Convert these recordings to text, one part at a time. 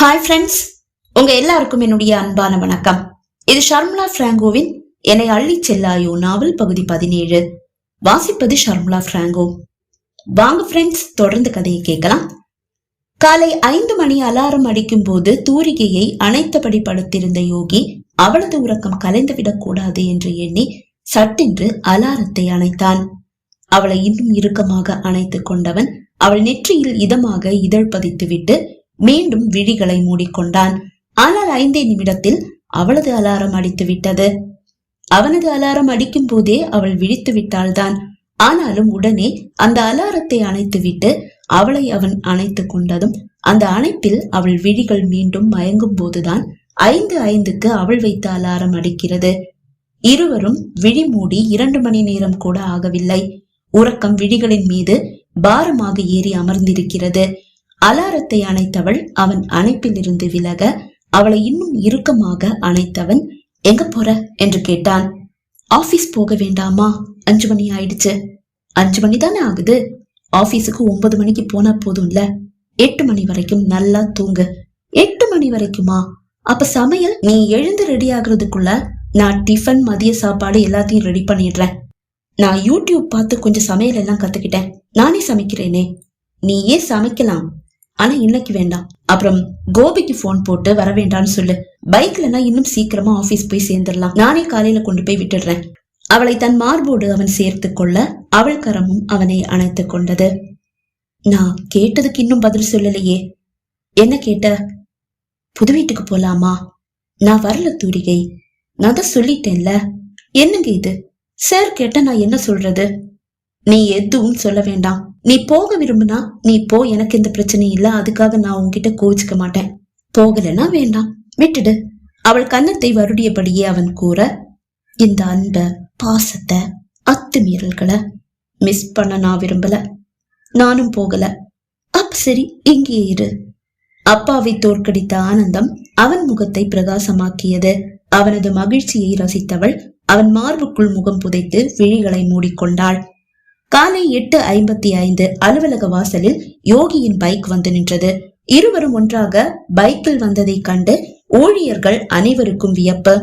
Hi friends உங்க எல்லாருக்கும் என்னுடைய அன்பான வணக்கம். இது ஷர்முலா பிராங்கோவின் என்னை அள்ளி செல்லாயோ நாவல் பகுதி பதினேழு. வாசிப்பது ஷர்முலா பிராங்கோ. வாங்க ஃப்ரெண்ட்ஸ் தொடர்ந்து கதையை கேட்கலாம். காலை ஐந்து மணி அலாரம் அடிக்கும் போது தூரிகையை அணைத்தபடி படுத்திருந்த யோகி அவளது உறக்கம் கலைந்துவிடக் கூடாது என்று எண்ணி சட்டென்று அலாரத்தை அணைத்தான். அவளை இன்னும் இறுக்கமாக அணைத்துக் கொண்டவன் அவள் நெற்றியில் இதமாக இதழ் பதித்துவிட்டு மீண்டும் விழிகளை மூடிக்கொண்டான். ஆனால் ஐந்தே நிமிடத்தில் அவளது அலாரம் அடித்து விட்டது. அவனது அலாரம் அடிக்கும் போதே அவள் விழித்து விட்டாள்தான். ஆனாலும் உடனே அந்த அலாரத்தை அணைத்துவிட்டு அவளை அவன் அணைத்துக் கொண்டதும் அந்த அணைப்பில் அவள் விழிகள் மீண்டும் மயங்கும் போதுதான் ஐந்து ஐந்துக்கு அவள் வைத்த அலாரம் அடிக்கிறது. இருவரும் விழி மூடி இரண்டு மணி நேரம் கூட ஆகவில்லை. உறக்கம் விழிகளின் மீது பாரமாக ஏறி அமர்ந்திருக்கிறது. அலாரத்தை அணைத்தவள் அவன் அணைப்பிலிருந்து விலக அவளை இன்னும் இறுக்கமாக அணைத்தவன் எங்க போற? என்று கேட்டான். ஆபீஸ் போக வேண்டாமா? அஞ்சு மணி ஆயிடுச்சு. அஞ்சு மணி தானே ஆகுது? ஆபீஸுக்கு ஒன்பது மணிக்கு போனா போதும்ல? எட்டு மணி வரைக்கும் நல்லா தூங்கு. எட்டு மணி வரைக்குமா? அப்ப சமையல் நீ எழுந்து ரெடி ஆகுறதுக்குள்ள நான் டிஃபன் மதிய சாப்பாடு எல்லாத்தையும் ரெடி பண்ணிடுறேன். நான் யூடியூப் பார்த்து கொஞ்சம் சமையல் எல்லாம் கத்துக்கிட்டேன். நானே சமைக்கிறேனே. நீயே சமைக்கலாம். ஆனா இன்னைக்கு வேண்டாம். அப்புறம் கோபிக்கு போன் போட்டு வர வேண்டாம்னு சொல்லு. பைக்லனா இன்னும் சீக்கிரமா ஆபீஸ் போய் சேர்ந்துடலாம். நானே காலையில கொண்டு போய் விட்டுடுறேன். அவளை தன் மார்போடு அவன் சேர்த்து கொள்ள அவள் கரமும் அவனை அணைத்து கொண்டது. நான் கேட்டதுக்கு இன்னும் பதில் சொல்லலையே. என்ன கேட்ட? புது வீட்டுக்கு போலாமா? நான் வரல தூரிகை. நான் தான் சொல்லிட்டேன்ல. என்னங்க இது? சார் கேட்ட நான் என்ன சொல்றது? நீ எதுவும் சொல்ல வேண்டாம். நீ போக விரும்புனா நீ போ எனக்கு எந்த பிரச்சனை இல்ல அதுக்காக நான் உன்கிட்ட கோவிச்சுக்க மாட்டேன். போகலன்னா வேண்டாம். விட்டுடு. அவள் கன்னத்தை வருடியபடியே அவன் கூற இந்த அன்ப பாசத்தை அத்துமீறல்களை மிஸ் பண்ண நான் விரும்பல. நானும் போகல. அப்ப சரி இங்கே இரு. அப்பாவை தோற்கடித்த ஆனந்தம் அவன் முகத்தை பிரகாசமாக்கியது. அவனது மகிழ்ச்சியை ரசித்தவள் அவன் மார்புக்குள் முகம் புதைத்து விழிகளை மூடிக்கொண்டாள். காலை எட்டு ஐம்பத்தி ஐந்து அலுவலக வாசலில் யோகியின் பைக் வந்து நின்றது. இருவரும் ஒன்றாக பைக்கில் வந்ததை கண்டு ஊழியர்கள் அனைவருக்கும் வியப்பு.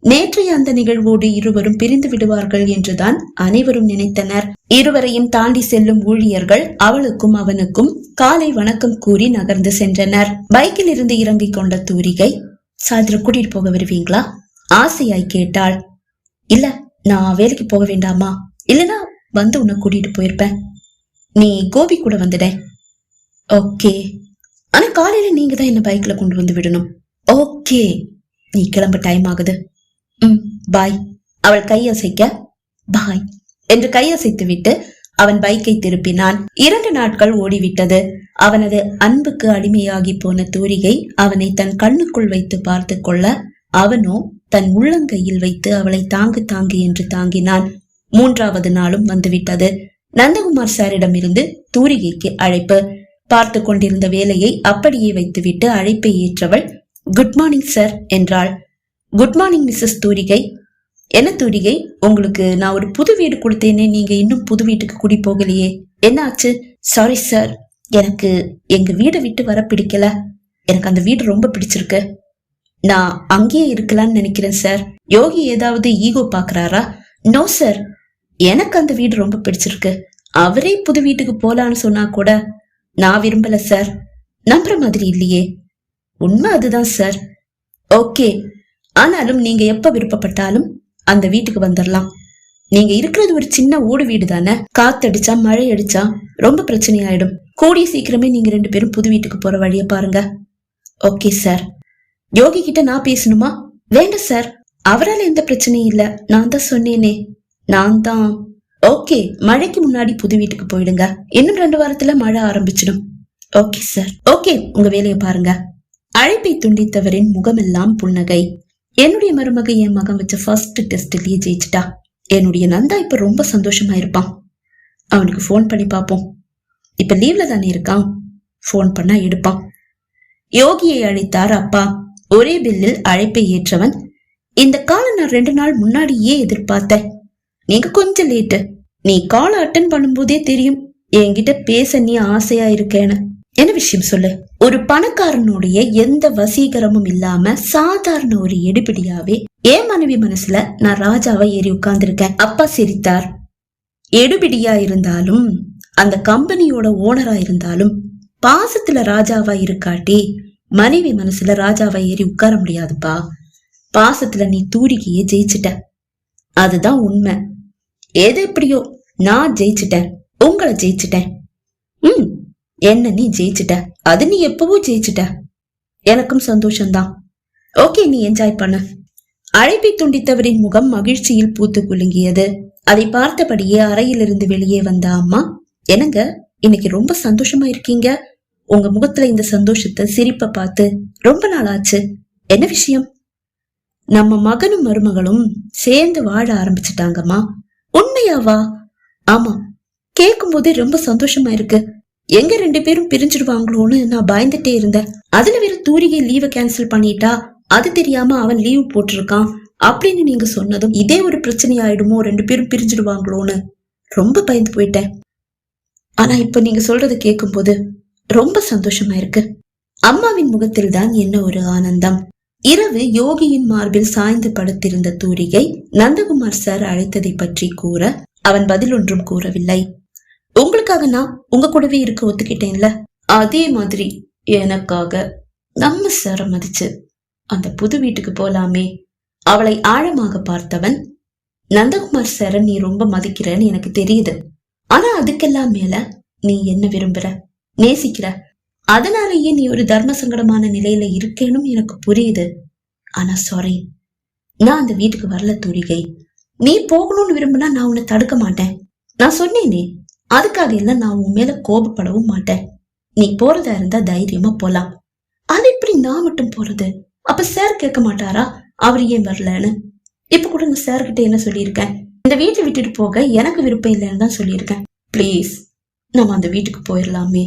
நேற்றைய அந்த நிகழ்வோடு இருவரும் பிரிந்து விடுவார்கள் என்றுதான் அனைவரும் நினைத்தனர். இருவரையும் தாண்டி செல்லும் ஊழியர்கள் அவளுக்கும் அவனுக்கும் காலை வணக்கம் கூறி நகர்ந்து சென்றனர். பைக்கில் இருந்து இறங்கிக் கொண்ட தூரிகை சாயந்தரம் கூட்டிட்டு போக வருவீங்களா? ஆசையாய் கேட்டாள். இல்ல நான் வேலைக்கு போக வேண்டாமா? இல்லனா வந்து உன்னை கூட்டிட்டு போயிருப்பேன். நீ கோபி கூட வந்துட. ஓகே. ஆனா காலையில நீங்க தான் என்ன பைக்ல கொண்டு வந்து விடணும். ஓகே. நீ கிளம்ப டைம் ஆகுது. ம் பாய் அவள் கையசைக்க பாய் என்று கையசைத்து விட்டு அவன் பைக்கை திருப்பினான். இரண்டு நாட்கள் ஓடிவிட்டது. அவனது அன்புக்கு அடிமையாகி போன தூரிகை அவனை தன் கண்ணுக்குள் வைத்து பார்த்து கொள்ள அவனோ தன் உள்ளங்கையில் வைத்து அவளை தாங்கு தாங்கு என்று தாங்கினான். மூன்றாவது நாளும் வந்துவிட்டது. நந்தகுமார் சாரிடமிருந்து தூரிகைக்கு அழைப்பு. பார்த்து கொண்டிருந்த வேலையை அப்படியே வைத்துவிட்டு அழைப்பை ஏற்றவள் குட் மார்னிங் சார் என்றாள். Good morning missus Thoorigai. என்ன தூரிகை? உங்களுக்கு நான் ஒரு புது வீடு கொடுத்தேனே நீங்க இன்னும் புது வீட்டுக்கு குடி போகலையே. என்ன ஆச்சு? சாரி சார் எனக்கு எங்க வீடை விட்டு வர பிடிக்கல. எனக்கு அந்த வீடு ரொம்ப பிடிச்சிருக்கு. நான் அங்கேயே இருக்கலாம்னு நினைக்கிறேன் சார். யோகி ஏதாவது ஈகோ பாக்குறாரா நோ சார். எனக்கு அந்த வீடு ரொம்ப பிடிச்சிருக்கு. அவரே புது வீட்டுக்கு போலான்னு சொன்னா கூட நான் விரும்பல சார். நம்புற மாதிரி இல்லையே. உண்மை அதுதான் சார். ஓகே. ஆனாலும் நீங்க எப்ப விருப்பப்பட்டாலும் அந்த வீட்டுக்கு வந்துடலாம் நீங்க இருக்கிறது ஒரு சின்ன ஓடு வீடு தானே? காத்தடிச்சா மழை அடிச்சா ரொம்ப பிரச்சனை ஆயிடும் கூடிய சீக்கிரமே நீங்க ரெண்டு பேரும் புது வீட்டுக்கு போற வழிய பாருங்க. Okay sir. யோகி கிட்ட நான் பேசணுமா? வேண்டாம் சார். அவரால் எந்த பிரச்சனையும் இல்ல. நான் தான் சொன்னேனே. நான் தான் ஓகே மழைக்கு முன்னாடி புது வீட்டுக்கு போயிடுங்க. இன்னும் ரெண்டு வாரத்துல மழை ஆரம்பிச்சிடும். Okay sir. ஓகே உங்க வேலையை பாருங்க. அழைப்பை துண்டித்தவரின் முகமெல்லாம் புன்னகை. என்னுடைய மருமக என் மகன் வச்ச ஃபர்ஸ்ட் டெஸ்ட்லயே ஜெயிச்சிட்டா. என்னுடைய நந்தா இப்ப ரொம்ப சந்தோஷமா இருப்பான். அவனுக்கு ஃபோன் பண்ணி பார்ப்போம். இப்ப லீவ்ல தானே இருக்கான். ஃபோன் பண்ணா எடுப்பான். யோகியை அழைத்தார் அப்பா. ஒரே பில்லில் அழைப்பை ஏற்றவன். இந்த காலம் நான் ரெண்டு நாள் முன்னாடியே எதிர்பார்த்தேன். நீங்க கொஞ்சம் லேட்டு. நீ கால் அட்டன் பண்ணும்போதே தெரியும். என்கிட்ட பேச நீ ஆசையா இருக்கேன்னு. என்ன விஷயம் சொல்லு? ஒரு பணக்காரனுடைய எந்த வசீகரமும் இல்லாம சாதாரண ஒரு எடுபிடியாவே என் மனைவி மனசுல நான் ராஜாவை ஏறி உட்கார்ந்துருக்கேன். அப்பா சிரித்தார். எடுபிடியா இருந்தாலும் அந்த கம்பெனியோட ஓனரா இருந்தாலும் பாசத்துல ராஜாவா இருக்காட்டி மனைவி மனசுல ராஜாவா ஏறி உட்கார முடியாதுப்பா. பாசத்துல நீ தூரிகையே ஜெயிச்சிட்ட. அதுதான் உண்மை. எது எப்படியோ நான் ஜெயிச்சிட்டேன் உங்களை ஜெயிச்சிட்டேன். ம் என்ன நீ ஜெயிச்சிட்ட? அது நீ எப்பவோ ஜெயிச்சிட்ட. எனக்கும் சந்தோஷம்தான். ஓகே நீ என்ஜாய் பண்ணு. அழைப்பை துண்டித்தவரின் முகம் மகிழ்ச்சியில் பூத்து குலுங்கியது. அதை பார்த்தபடியே அறையிலிருந்து வெளியே வந்த அம்மா என்னங்க இன்னைக்கு ரொம்ப சந்தோஷமா இருக்கீங்க? உங்க முகத்துல இந்த சந்தோஷத்தை சிரிப்ப பார்த்து ரொம்ப நாள் ஆச்சு என்ன விஷயம்? நம்ம மகனும் மருமகளும் சேர்ந்து வாழ ஆரம்பிச்சிட்டாங்கம்மா. உண்மையாவா? ஆமா. கேட்கும் போதே ரொம்ப சந்தோஷமா இருக்கு. எங்க ரெண்டு பேரும் பிரிஞ்சிடுவாங்களோன்னு நான் பயந்துட்டே இருந்தேன். அதுல வேற தூரிகை லீவை கேன்சல் பண்ணிட்டா அது தெரியாம அவன் லீவ் போட்டிருக்கான். அப்படின்னு நீங்க சொன்னதும் இதே ஒரு பிரச்சனை ஆயிடுமோ ரெண்டு பேரும் பிரிஞ்சிடுவாங்களோன்னு ரொம்ப பயந்து போயிட்டேன். ஆனா இப்ப நீங்க சொல்றத கேட்கும்போது ரொம்ப சந்தோஷமா இருக்கு. அம்மாவின் முகத்தில் தான் என்ன ஒரு ஆனந்தம். இரவு யோகியின் மார்பில் சாய்ந்து படுத்திருந்த தூரிகை நந்தகுமார் சார் அழைத்ததை பற்றி கூற அவன் பதில் ஒன்றும் கூறவில்லை. உங்களுக்காக நான் உங்க கூடவே இருக்க ஒத்துக்கிட்டேன்ல? அதே மாதிரி எனக்காக நம்ம சார மதிச்சு அந்த புது வீட்டுக்கு போலாமே. அவளை ஆழமாக பார்த்தவன் நந்தகுமார் சார நீ ரொம்ப மதிக்கிறன்னு எனக்கு தெரியுது. ஆனா அதுக்கெல்லாம் மேல நீ என்ன விரும்புற? நேசிக்கிற? அதனாலேயே நீ ஒரு தர்ம சங்கடமான நிலையில இருக்கேனும் எனக்கு புரியுது. ஆனா சாரி நான் அந்த வீட்டுக்கு வரல தூரிகை. நீ போகணும்னு விரும்பினா நான் உன்னை தடுக்க மாட்டேன். நான் சொன்னேனே அதுக்காக எல்லாம் நான் உன் மேல கோபப்படவும் மாட்டேன். நீ போறதா இருந்தா தைரியமா போலாம். அது எப்படி நான் மட்டும் போறது? அப்ப சார் கேட்க மாட்டாரா? அவர் ஏன் வரலன்னு? இப்ப கூட நான் சார்கிட்ட என்ன சொல்லியிருக்கேன்? இந்த வீட்டை விட்டுட்டு போக எனக்கு விருப்பம் இல்லைன்னு தான் சொல்லியிருக்கேன். ப்ளீஸ் நம்ம அந்த வீட்டுக்கு போயிடலாமே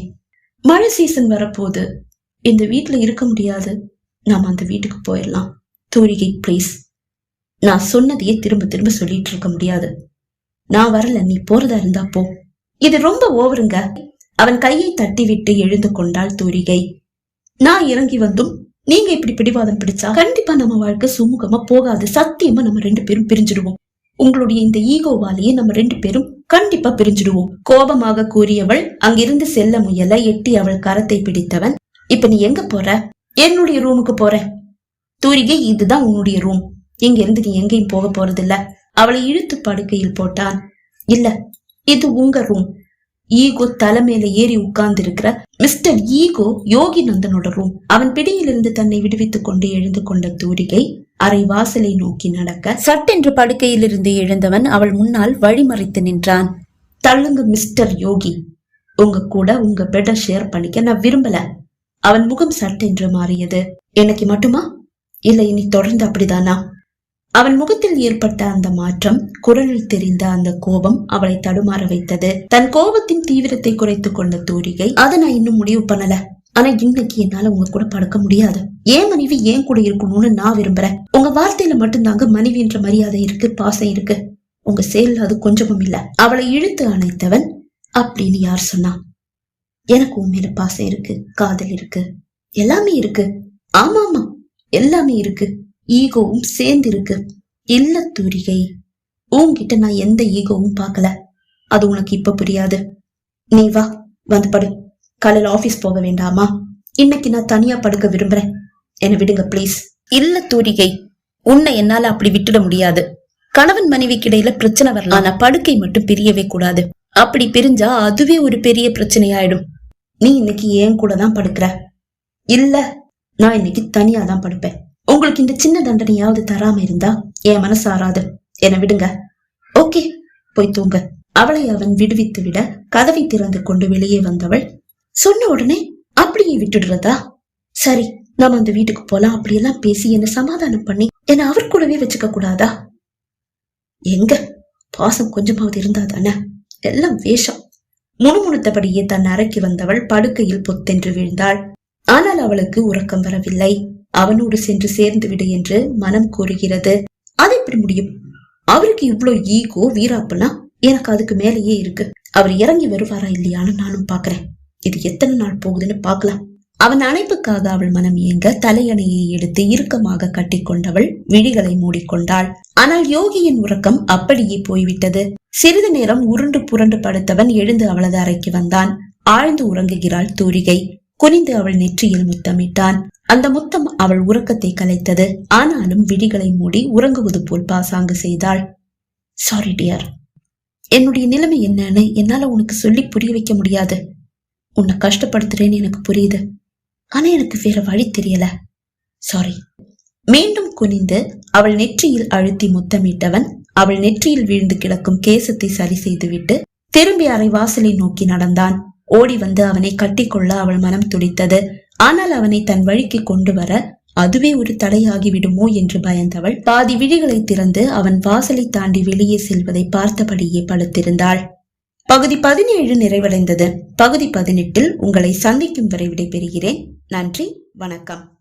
மழை சீசன் வரப்போகுது. இந்த வீட்டுல இருக்க முடியாது. நாம அந்த வீட்டுக்கு போயிடலாம். தூரிகை ப்ளீஸ் நான் சொன்னதையே திரும்ப திரும்ப சொல்லிட்டு இருக்க முடியாது. நான் வரல நீ போறதா இருந்தா போ. இது ரொம்ப ஓவருங்க. அவன் கையை தட்டிவிட்டு எழுந்து கொண்டாள் தூரிகை நான் இறங்கி வந்தும் நீங்க இப்படி பிடிவாதம் பிடிச்சா கண்டிப்பா நம்ம வாழ்க்கை சுமூகமா போகாது. சத்தியமா நம்ம ரெண்டு பேரும் பிரிஞ்சிடுவோம். உங்களுடைய இந்த ஈகோவாலேயே நம்ம ரெண்டு பேரும் கண்டிப்பா பிரிஞ்சிடுவோம். கோபமாக கூறியவள் அங்கிருந்து செல்ல முயல எட்டி அவள் கரத்தை பிடித்தவன் இப்ப நீ எங்க போற? என்னுடைய ரூமுக்கு போற தூரிகை இதுதான் உன்னுடைய ரூம் இங்க இருந்து நீ எங்கேயும் போக போறதில்ல. அவளை இழுத்து படுக்கையில் போட்டான். இல்ல இது உங்க ரூம் ஈகோ தலைமையில ஏறி உட்கார்ந்து இருக்கிற மிஸ்டர் ஈகோ யோகி நந்தனோட ரூம் அவன் பிடியிலிருந்து தன்னை விடுவித்துக் கொண்டு எழுந்து கொண்ட தூரிகை அரை வாசலை நோக்கி நடக்க சட்டென்று படுக்கையிலிருந்து எழுந்தவன் அவள் முன்னால் வழிமறைத்து நின்றான். தள்ளுங்க மிஸ்டர் யோகி. உங்க கூட உங்க பெட்டை ஷேர் பண்ணிக்க நான் விரும்பல. அவன் முகம் சட்டென்று மாறியது. எனக்கு மட்டுமா? இல்ல இனி தொடர்ந்து அப்படிதானா? அவன் முகத்தில் ஏற்பட்ட அந்த மாற்றம் குரலில் தெரிந்த அந்த கோபம் அவளை தடுமாற வைத்தது. தன் கோபத்தின் தீவிரத்தை குறைத்துக் கொண்ட தூரிகை அதை நான் இன்னும் முடிவு பண்ணல. ஆனா இன்னைக்கு என்னால உங்க கூட படுக்க முடியாது. ஏன் மனைவி ஏன் கூட இருக்கணும்னு நான் விரும்புறேன்? உங்க வார்த்தையில மட்டும்தாங்க மனைவி என்ற மரியாதை இருக்கு பாசம் இருக்கு. உங்க செயல் அது கொஞ்சமும் இல்ல. அவளை இழுத்து அணைத்தவன் அப்படின்னு யார் சொன்னா? எனக்கு உண்மையில பாசம் இருக்கு காதல் இருக்கு. எல்லாமே இருக்கு. ஆமா ஆமா. எல்லாமே இருக்கு. ஈகோவும் சேர்ந்திருக்கு. இல்ல தூரிகை? உன்கிட்ட நான் எந்த ஈகோவும் பார்க்கல. அது உனக்கு இப்ப புரியாது. நீ வா வந்து படு. காலையில ஆபீஸ் போக வேண்டாமா? இன்னைக்கு நான் தனியா படுக்க விரும்புறேன். என்ன விடுங்க ப்ளீஸ் இல்ல தூரிகை உன்னை என்னால அப்படி விட்டுட முடியாது. கணவன் மனைவிக்கு இடையில பிரச்சனை வரலாம். ஆனா படுக்கை மட்டும் பிரியவே கூடாது. அப்படி பிரிஞ்சா அதுவே ஒரு பெரிய பிரச்சனையாயிடும். நீ இன்னைக்கு ஏன் கூட தான் படுக்கிற. இல்ல நான் இன்னைக்கு தனியா தான் படுப்பேன். உங்களுக்கு இந்த சின்ன தண்டனையாவது தராம இருந்தா என் மனசு ஆறாது. விடுங்க. ஓகே போய் தூங்க. அவளை அவன் விடுவித்து விட கதவை திறந்து கொண்டு வெளியே வந்தவள் சொன்ன உடனே அப்படியே விட்டுடுறதா? சரி நாம அந்த வீட்டுக்கு போலாம். அப்படியெல்லாம் பேசி என்ன சமாதானம் பண்ணி என்ன அவர் கூடவே வச்சுக்க கூடாதா? எங்க? பாசம் கொஞ்சமாவது இருந்தா தானே? எல்லாம் வேஷம். முணுமுணுத்தபடியே தன் அறைக்கு வந்தவள் படுக்கையில் பொத்தென்று வீழ்ந்தாள். ஆனால் அவளுக்கு உறக்கம் வரவில்லை. அவனோடு சென்று சேர்ந்து விடு என்று மனம் கூறுகிறது. அது எப்படி முடியும்? அவருக்கு இவ்வளவு ஈகோ வீராப்பெல்லாம் எனக்கு அதுக்கு மேலேயே இருக்கு. அவர் இறங்கி வருவாரா இல்லையான்னு நானும் பாக்குறேன் இது எத்தனை நாள் போகுதுன்னு பார்க்கலாம். அவன் அணைப்புக்காக அவள் மனம் இயங்க தலையணையை எடுத்து இறுக்கமாக கட்டிக்கொண்டவள் விழிகளை மூடிக்கொண்டாள். ஆனால் யோகியின் உறக்கம் அப்படியே போய்விட்டது. சிறிது நேரம் உருண்டு புரண்டு படுத்தவன் எழுந்து அவளது அறைக்கு வந்தான். ஆழ்ந்து உறங்குகிறாள் தூரிகை. குனிந்து அவள் நெற்றியில் முத்தமிட்டான். அந்த முத்தம் அவள் உறக்கத்தை கலைத்தது. ஆனாலும் விழிகளை மூடி உறங்குவது போல் பாசாங்கு செய்தாள். சாரி டியர் என்னுடைய நிலைமை என்னன்னு என்னால உனக்கு சொல்லி புரிய வைக்க முடியாது. உன்னை கஷ்டப்படுத்துறேன்னு எனக்கு புரியுது. ஆனா எனக்கு வேற வழி தெரியல. சாரி மீண்டும் குனிந்து அவள் நெற்றியில் அழுத்தி முத்தமிட்டவன் அவள் நெற்றியில் வீழ்ந்து கிடக்கும் கேசத்தை சரி செய்துவிட்டு திரும்பி அறை வாசலை நோக்கி நடந்தான். ஓடி வந்து அவனை கட்டிக்கொள்ள அவள் மனம் துடித்தது. ஆனால் அவனை தன் வழிக்கு கொண்டு வர அதுவே ஒரு தடையாகிவிடுமோ என்று பயந்தவள் பாதி விழிகளை திறந்து அவன் வாசலை தாண்டி வெளியே செல்வதை பார்த்தபடியே படுத்திருந்தாள். பகுதி பதினேழு நிறைவடைந்தது. பகுதி பதினெட்டில் உங்களை சந்திக்கும் வரை விடைபெறுகிறேன். நன்றி. வணக்கம்.